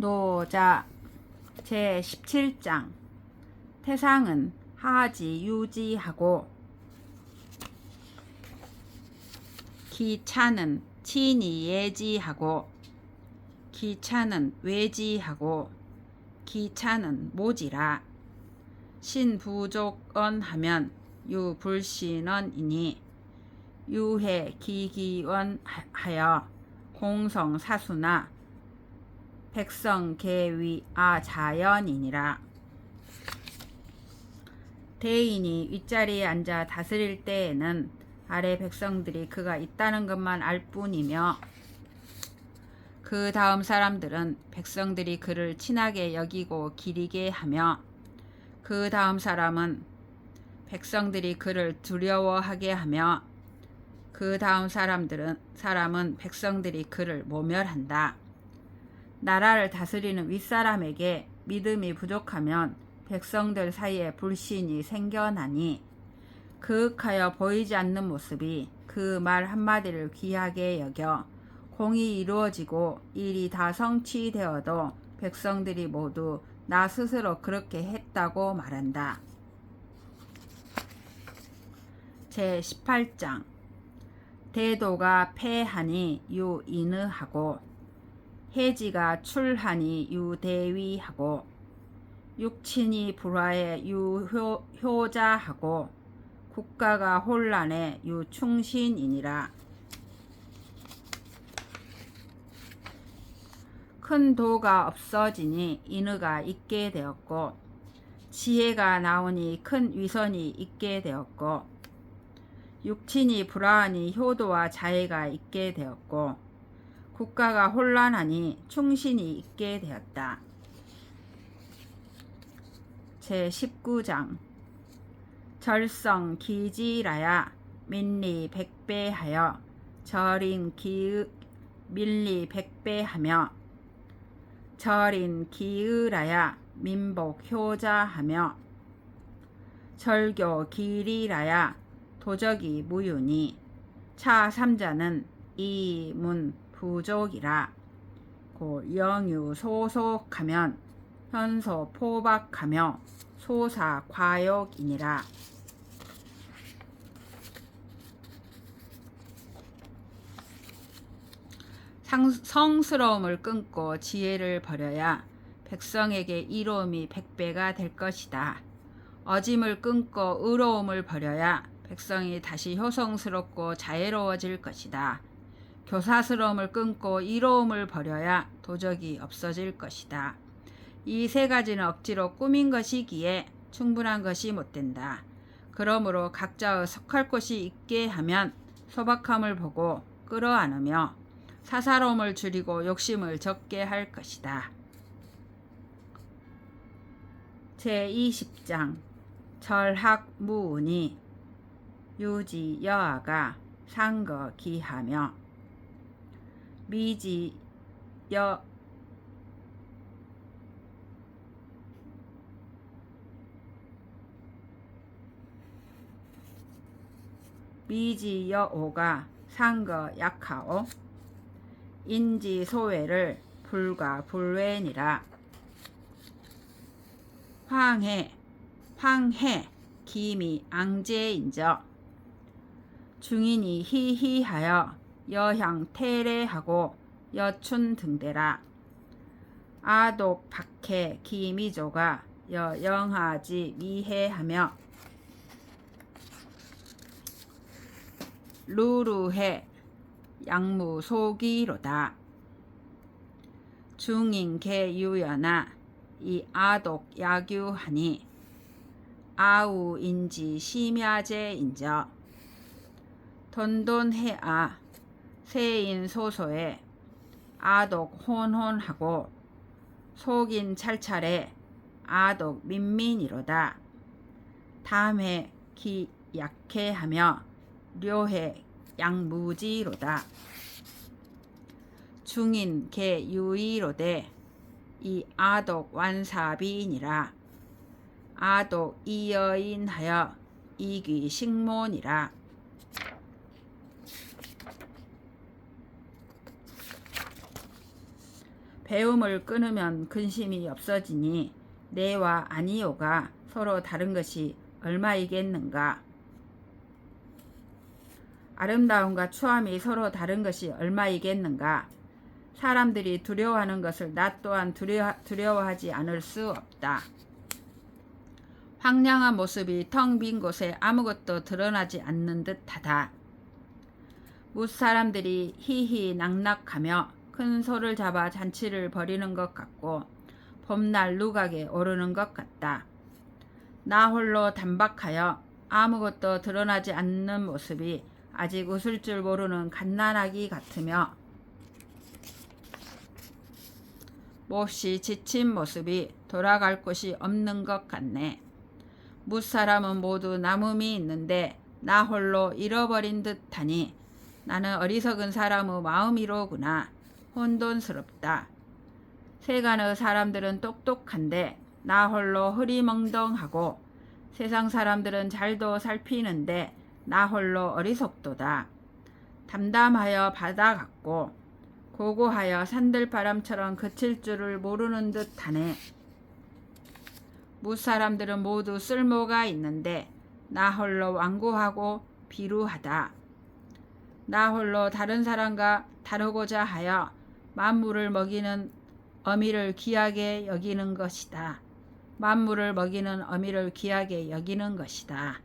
노자 제17장. 태상은 하지 유지하고 기차는 친히 예지하고 기차는 외지하고 기차는 모지라. 신부족언 하면 유불신언이니 유해 기기원 하여 공성사수나 백성 계위 아 자연이니라 대인이 윗자리에 앉아 다스릴 때에는 아래 백성들이 그가 있다는 것만 알 뿐이며 그 다음 사람들은 백성들이 그를 친하게 여기고 기리게 하며 그 다음 사람은 백성들이 그를 두려워하게 하며 그 다음 사람들은 사람은 백성들이 그를 모멸한다. 나라를 다스리는 윗사람에게 믿음이 부족하면 백성들 사이에 불신이 생겨나니 그윽하여 보이지 않는 모습이 그 말 한마디를 귀하게 여겨 공이 이루어지고 일이 다 성취되어도 백성들이 모두 나 스스로 그렇게 했다고 말한다. 제 18장 대도가 패하니 유인의하고 해지가 출하니 유대위하고 육친이 불화해 유효자하고 국가가 혼란해 유충신이니라. 큰 도가 없어지니 인의가 있게 되었고 지혜가 나오니 큰 위선이 있게 되었고 육친이 불화하니 효도와 자애가 있게 되었고 국가가 혼란하니 충신이 있게 되었다. 제 19장 절성 기지라야 민리 백배하여 절인 기 밀리 백배하며 절인 기의라야 민복 효자하며 절교 길이라야 도적이 무윤이 차 삼자는 이문 부족이라 고 영유 소속하면 현소 포박하며 소사 과욕이니라 상, 성스러움을 끊고 지혜를 버려야 백성에게 이로움이 백배가 될 것이다. 어짐을 끊고 의로움을 버려야 백성이 다시 효성스럽고 자애로워질 것이다. 교사스러움을 끊고 이로움을 버려야 도적이 없어질 것이다. 이 세 가지는 억지로 꾸민 것이기에 충분한 것이 못 된다. 그러므로 각자의 속할 곳이 있게 하면 소박함을 보고 끌어안으며 사사로움을 줄이고 욕심을 적게 할 것이다. 제20장 절학무운이 유지 여아가 상거 기하며 미지 여. 미지 여오가 상거 약하오. 인지 소외를 불가 불외니라. 황해 황해 기미 앙제인저 중인이 희희하여 여향 태례하고 여춘 등대라. 아독 박해 기미조가 여영하지 미해하며 루루해 양무 소기로다. 중인 개유연아 이 아독 야규하니 아우인지 심야제인저. 돈돈해아 세인 소소에 아독 혼혼하고 속인 찰찰에 아독 민민이로다. 담해 기 약해하며 료해 양무지로다. 중인 개 유이로되 이 아독 완사비니라. 아독 이여인하여 이귀 식몬이라 배움을 끊으면 근심이 없어지니 내와 아니요가 서로 다른 것이 얼마이겠는가? 아름다움과 추함이 서로 다른 것이 얼마이겠는가? 사람들이 두려워하는 것을 나 또한 두려워, 두려워하지 않을 수 없다. 황량한 모습이 텅 빈 곳에 아무것도 드러나지 않는 듯하다. 못 사람들이 히히 낙낙하며 큰 소를 잡아 잔치를 벌이는 것 같고 봄날 누각에 오르는 것 같다. 나 홀로 단박하여 아무것도 드러나지 않는 모습이 아직 웃을 줄 모르는 갓난아기 같으며 몹시 지친 모습이 돌아갈 곳이 없는 것 같네. 무사람은 모두 남음이 있는데 나 홀로 잃어버린 듯하니 나는 어리석은 사람의 마음이로구나. 혼돈스럽다. 세간의 사람들은 똑똑한데 나 홀로 흐리멍덩하고 세상 사람들은 잘도 살피는데 나 홀로 어리석도다. 담담하여 바다 같고 고고하여 산들바람처럼 그칠 줄을 모르는 듯하네. 무사람들은 모두 쓸모가 있는데 나 홀로 완고하고 비루하다. 나 홀로 다른 사람과 다르고자 하여 만물을 먹이는 어미를 귀하게 여기는 것이다. 만물을 먹이는 어미를 귀하게 여기는 것이다.